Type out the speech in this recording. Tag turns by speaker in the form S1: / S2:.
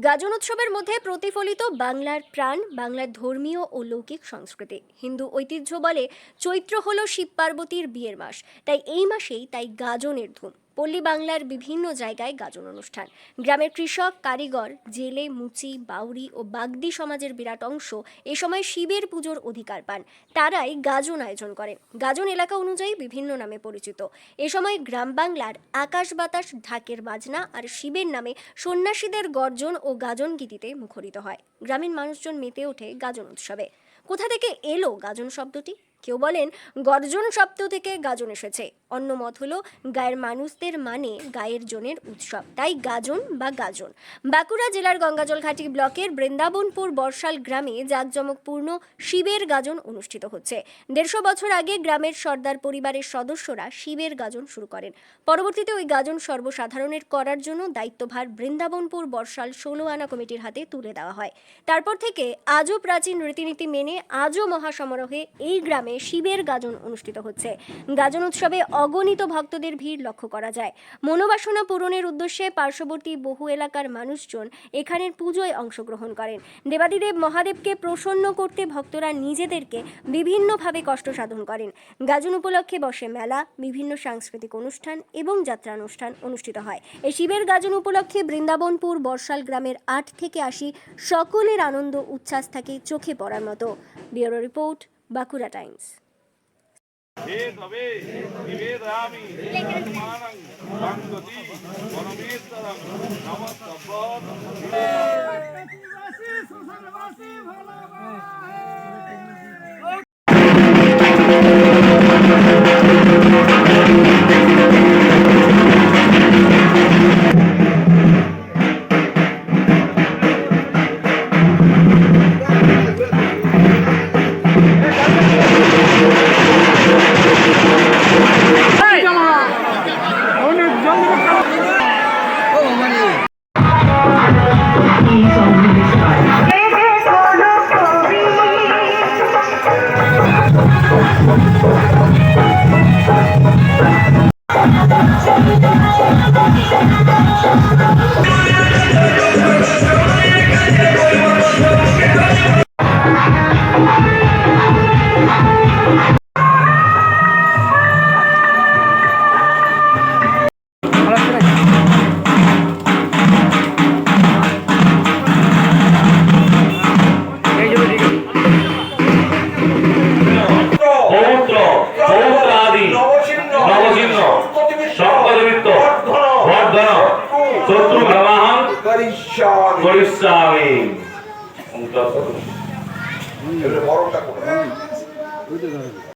S1: গাজন উৎসবের মধ্যে প্রতিফলিত বাংলার প্রাণ, বাংলার ধর্মীয় ও লৌকিক সংস্কৃতি। হিন্দু ঐতিহ্য বলে চৈত্র হল শিব পার্বতীর বিয়ের মাস। তাই এই মাসেই তাই গাজনের ধুম। পল্লী বাংলার বিভিন্ন জায়গায় গাজন অনুষ্ঠান। গ্রামের কৃষক, কারিগর, জেলে, মুচি, বাউরি ও বাগদি সমাজের বিরাট অংশ এ সময় শিবের পুজোর অধিকার পান। তারাই গাজন আয়োজন করেন গাজন এলাকা অনুযায়ী বিভিন্ন নামে পরিচিত। এ সময় গ্রাম বাংলার আকাশ বাতাস, ঢাকের বাজনা আর শিবের নামে সন্ন্যাসীদের গর্জন ও গাজন গীতিতে মুখরিত হয়। গ্রামীণ মানুষজন মেতে ওঠে গাজন উৎসবে। কোথা থেকে এলো গাজন শব্দটি? কেউ বলেন, গর্জন শব্দ থেকে গাজন এসেছে। অন্য মত হলো, গায়ের মানুষদের মানে গায়ের জনের উৎসব। তাই গাজন বা গাজন। বাঁকুড়া জেলার গঙ্গাজল ঘাটি ব্লকের বৃন্দাবনপুর বর্ষাল গ্রামে জাঁকজমকপূর্ণ শিবের গাজন অনুষ্ঠিত হচ্ছে। দেড়শো বছর আগে গ্রামের সর্দার পরিবারের সদস্যরা শিবের গাজন শুরু করেন। পরবর্তীতে ওই গাজন সর্বসাধারণের করার জন্য দায়িত্বভার বৃন্দাবনপুর বর্ষাল ষোলো আনা কমিটির হাতে তুলে দেওয়া হয়। তারপর থেকে আজও প্রাচীন রীতিনীতি মেনে আজও মহাসমারোহে এই গ্রামে শিবের গাজন অনুষ্ঠিত হচ্ছে। গাজন উৎসবে অগণিত ভক্তদের ভিড় লক্ষ্য করা যায়। মনোবাসনা পূরণের উদ্দেশ্যে পার্শ্ববর্তী বহু এলাকার মানুষজন এখানের পুজোয় অংশগ্রহণ করেন। দেবাদিদেব মহাদেবকে প্রসন্ন করতে ভক্তরা নিজেদেরকে বিভিন্নভাবে কষ্ট সাধন করেন। গাজন উপলক্ষে বসে মেলা, বিভিন্ন সাংস্কৃতিক অনুষ্ঠান এবং যাত্রানুষ্ঠান অনুষ্ঠিত হয়। এই শিবের গাজন উপলক্ষে বৃন্দাবনপুর বর্ষাল গ্রামের আট থেকে আশি সকলের আনন্দ উচ্ছ্বাস থাকে চোখে পড়ার মতো। Bureau report Bankura Times
S2: Thank you. Thank you.
S3: এবারে বড়টা করে।